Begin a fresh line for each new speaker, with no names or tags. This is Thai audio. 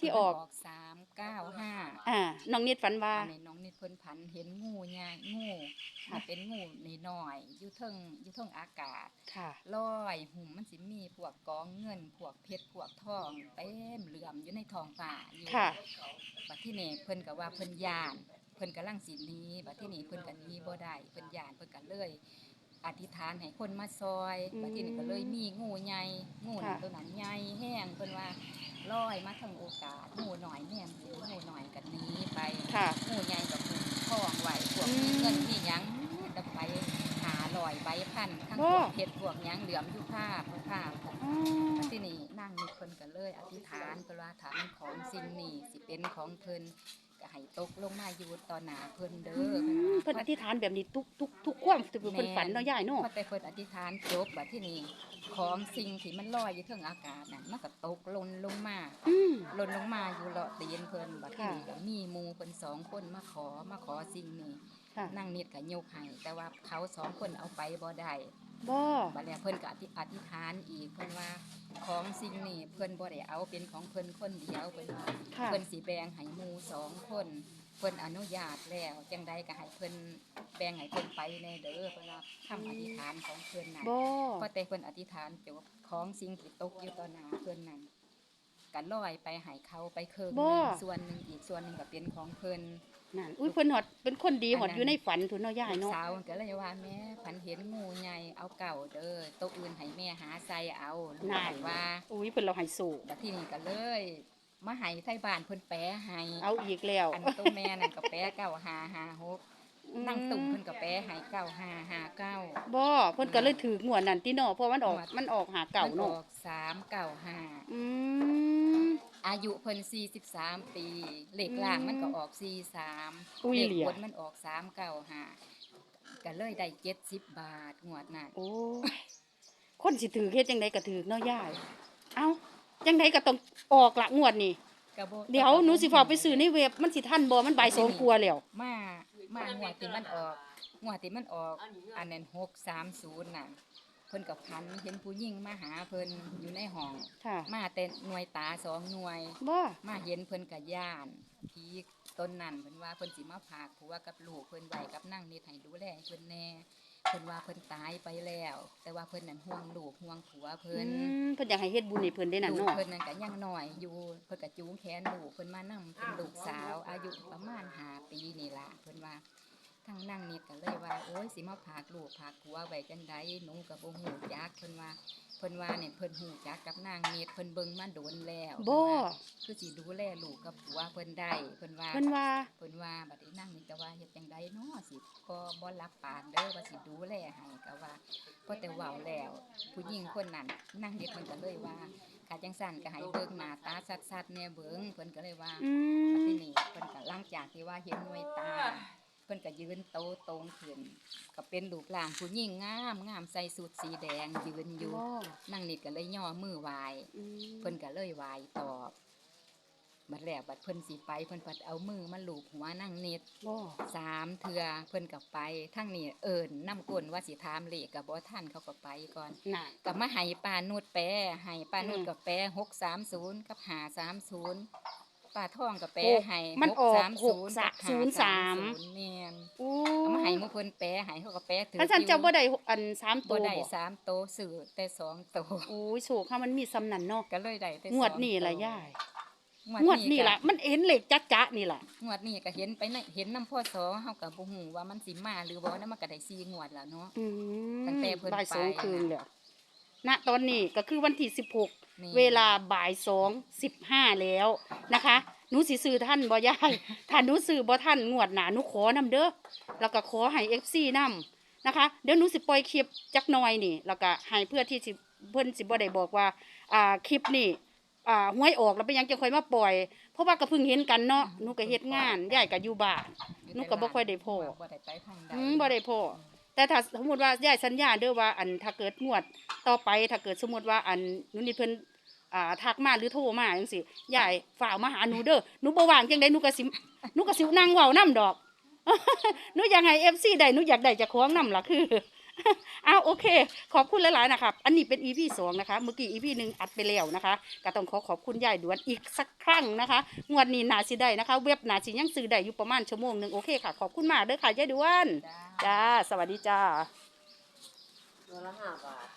ที่ออก
สามเก้าห้า
อ่าน้องนิดฝันว่า
อันนี้น้องนิดเพิ่นพันเห็นงูใหญ่งูมันเป็นงูน้อยๆอยู่เทิงอยู่เทิงอากาศ
ค่ะ
ลอยหุ่มมันสิมีพวกกองเงินพวกเพชรพวกทองเต็มเหลื่อมอยู่ในท้องฟ้าอยู่
ค่ะ
บัดที่นี่เพิ่นก็ว่าเพิ่นย่าน เพิ่นกำลังสิหนี้บัดที่นี่เพิ่นก็หนี้บ่ได้เพิ่นย่านเพิ่นก็เลยอธิษฐานให้คนมาซอย
อืม
บัดที่นี่ก็เลยมีงูใหญ่งูนั่น
ค่ะ
ตัวนั้นใหญ่แห้งเพิ่นว่า ลอยมาทางโอกาสงูหน่อยแนมสิงูหน่อยก็หนี้ไป
ค่ะ
งูใหญ่กับงูทองไหวพวก
อืม
มีเงินมีหยังดไปหาลอยใบพันทั้ง
โอ้
พวกเพชรพวกหยังเหลือมอยู่ภาพภาพ
อ๋อ
ที่นี่นั่งมีคนกันเลย อธิษฐานเพิ่นว่าฐานของสิ่งนี้สิเป็นของเพิ่น ก็ให้ตกลงมาอยู่ต่อหน้าเพิ่นเด้
อื
อ
มเพิ่นอธิษฐานแบบนี้ทุกทุกทุกความที่เพิ่นฝันเนาะยายเนาะ
พอแต่เพิ่นอธิษฐานจบบัดที่นี่ของสิ่งที่มันลอยอยู่เทิงอากาศน่ะมันก็ตกหล่นลงมา
อืม
หล่นลงมาอยู่เลาะตีนเพิ่นบัดที่
ค่ะ
นี่ก็มีหมู่เพิ่นสองคนมาขอมาขอสิ่งนี้
ค่ะ
นั่งนิดก็ยกให้แต่ว่าเขาสองคนเอาไปบ่ได้
บ่
บัดแล้วเพิ่นก็อธิอธิษฐานอีกเพิ่นว่าของสิ่งนี้เพิ่นบ่ได้เอาเป็นของเพิ่นคนเดียวเพิ่นว่า
ค่ะ
เพิ่นสิแบ่งให้หมู่สองคนเพิ่นอนุญาตแล้วจังใดก็ให้เพิ่นแบ่งให้เพิ่นไปในเด้อเพิ่นว่าคำอธิษฐานของเพิ่นน่ะ
บ่
พอแต่เพิ่นอธิษฐานจบของสิ่งที่ตกอยู่ต่อหน้าเพิ่นนั่นก็ลอยไปให้เขาไปเคิงหนึงส่วนหนึงอีกส่วนหนึงก็เป็นของเพิ่น
นั่นอุ้ยเพิ่นหอดเป็นคนดีหอดอยู่ในฝันทุนเนาะยาย
ลูก
เนาะ
สาวก็เลยว่าแม่พันเห็นงูใหญ่เอาเก่าเด้อตัวอื่นให้แม่หาใส่เอาลูกบอกว่า
อุ้ยเพิ่นเราให้สู้
บัดที่นี่ก็เลยมาให้ไทบ้านเพิ่นแปะให้
เอาอีกแล้ว
อันตัวแม่นั่นก็แปะเก้าหาหาหก นั่งตุ่มเพิ่นก็แปะให้เก้าหาหาเก้า
บ่เพิ่นก็เลยถืองวดนั่นติเนาะเพราะมันออก
งวด
มันออกหาเก่า
มันอ
เนาะ
อกสามเก้าห้า
อืม
อายุเพิ่นสี่สิบสามปีเลขล่างมันก็ออกสี่สาม
อุ้ย
เลข
เหลีย
บนมันออกสามเก้าห้าก็เลยได้เจ็ดสิบบาทงวดนั้น
โอ้ยคนสิถือเฮ็ดจังไดก็ถือเนาะยาย เอ้าจังไดก็ต้องออกละงวดนี่
ก็บ่
เดี๋ยวหนูสิฝากไปซื้อในเว็บมันสิทันบ่มันบ่ายสองกลัวาแล้ว
มา มางวดที่มันออกงวดที่มันออก อันนั้นหกสามศูนย์น่ะ เพิ่นกับพันเห็นผู้หญิงมาหาเพิ่นอยู่ในห้อง
ค่ะ
มาแต่หน่วยตาสองหน่วย
บ่
มาเห็นเพิ่นกับย่านผีต้นนั้นเพิ่นว่าเพิ่นสิมาพากผัวกับลูกเพิ่นไว้กับนั่งนิดให้ดูแลให้เพิ่นแน่ เพิ่นว่าเพิ่นตายไปแล้ว แต่ว่าเพิ่นนั่นห่วงลูกห่วงผัว
อื
เพิ่น
มเพิ่นอยากให้เฮ็ดบุญให้เพิ่นได้นั่น
ลูก
เนาะ
เพิ่นนั่นก็ยังน้อยอยู่เพิ่นก็จูงแขนลูกเพิ่นมานํเป็นลูกสาว อายุประมาณห้าปีนี่ล่ะเพิ่นว่า ทางนั่งนิดก็เลยว่า โอ้ยสิมาพากลูกพากผัวไว้จังใดหนูก็บ่ฮู้จักเพิ่นว่าเพิ่นว่าเนี่ยเพิ่นฮู้จักกับนางนิดเพิ่นเบิ่งมาโดนแล้ว
บ่
เพิ่นว่าคือสิดูแลลูกกับผัวเพิ่นได้เพิ่นว่า
เพิ่นว่า
เพิ่นว่าบัดนี้นั่งนี่ก็ว่าเฮ็ดจังไดเนาะสิก็บ่รับปากเด้อว่าสิดูแลให้ก็ว่าพอแต่เว้าแล้ว ผู้หญิงคนนั้นนั่งเด็กเพิ่นก็เลยว่าขาจังสั่นก็ให้เบิ่งหน้าตาชัดๆแน่เบิ่งเพิ่นก็เลยว่า
อื
บัด
ม
ทีนี้เพิ่นก็หลังจากที่ว่าเห็นหน่วยตาเพิ่นก็ยืนโตตรงขึ้นก็เป็นรูปร่างผู้หญิงงามงามใส่สูทสีแดงยืนอยู่
บ่
นั่งนิดก็เลยย่อมือไหว้
อืม
เพิ่นก็เลยไหว้ตอบ บัดแรกบัดเพิ่นสิไปเพิ่นพัดเอามือมาลูบหัวนั่งนิด
บ่
สามเทือเพิ่นกับไปทั้งนี้เอิญน้ำกลนว่าสิถามเลขกับบ่ท่านเขาก็ไปก่อน
น่ะ
กับมาให้ปานุดแปรให้ปานุด
อืม
กับแปรหกสามศูนย์กับหาสามศูนย์ ป้าท่องกับแปร
โอ้
ให้
มันออก
630
หกสะ
กับ
ศูนย์สาม
530แม่น
โอ้
เอามาให้หมู่เพิ่นแปรให้เขาก็แปรถือ
ท่านสันเจ้าบ่ได้อันสามตั
บ่
ว
ได้
บ่
สามโตวสื่อแต่สองโตว
โอ้ยโศกค่ะมันมีสำนันเนาะ
ก็เลยได้แต่
งวด
สอ
นี่ล่ะ
โตว
ยาย
ง
ง
ว
ว
ด
ด
นี้
นี่
ก็
ล่ะมันเห็นเหล็กจ๊ะๆนี่ล่ะ
งวดนี้ก็เห็นไปในเห็นน้ำพ่อสอเฮาก็บ่ฮู้ว่ามันสิมาหรือบ่นำมันก็ได้4งวดแล้วเนาะ
อืม
ตั้งแต่เพิ่น
บ่ายสอง
ไป
คืนแล้ว ณตอนนี้ก็คือวันที่สิบหก
นี่
เวลาบ่ายสองสิบห้าแล้วนะคะหนูสิซื้อท่านบ่ยายถ้าหนูซื้อบ่ท่านงวดหนาหนูขอนำเด้อแล้วก็ขอให้เอฟซีนำนะคะเดี๋ยวหนูสิปล่อยคลิปจักหน่อยนี่แล้วก็ให้เพื่อที่สิเพิ่นสิบ่ได้บอกว่าอ่าคลิปนี่อ่าหวยออกแล้วไปยังจะค่อยมาปล่อย เพราะว่าก็เพิ่งเห็นกันเนาะหนูก็เฮ็ดงานยายก็อยู่บ้าน หนูก็บ่ค่อยได้พ้อ
บ่ได้ไปทางใด
อืมบ่ได้พอ แต่ถ้าสมมติว่ายายสัญญาเด้อว่าอันถ้าเกิดงวดต่อไปถ้าเกิดสมมติว่าอันนุนิเพิ่นอ่าทักมาหรือโทรมาจังซี่ยายฝ่ากมาหาหนูเด้อหนูบ่ว่างจังได๋หนูก็สิหนูก็สินั่งเว้านํดอกหนูอยากให้ FC ได้หนูอยากได้เจากของนํล่ะคือ อ้าวโอเค ขอบคุณหลาย ๆ นะครับ อันนี้เป็น EP สองนะคะ เมื่อกี้ EP หนึ่งอัดไปแล้วนะคะก็ต้องขอขอบคุณยายด่วนอีกสักครั้งนะคะ งวดนี้นาสิได้นะคะ เว็บนาสิยังซื้อได้อยู่ประมาณชั่วโมงหนึ่งโอเคค่ะ ขอบคุณมากเด้อค่ะยายด่วน
จ้า
จ้าสวัสดีจ้า
ตัวละห้าบาท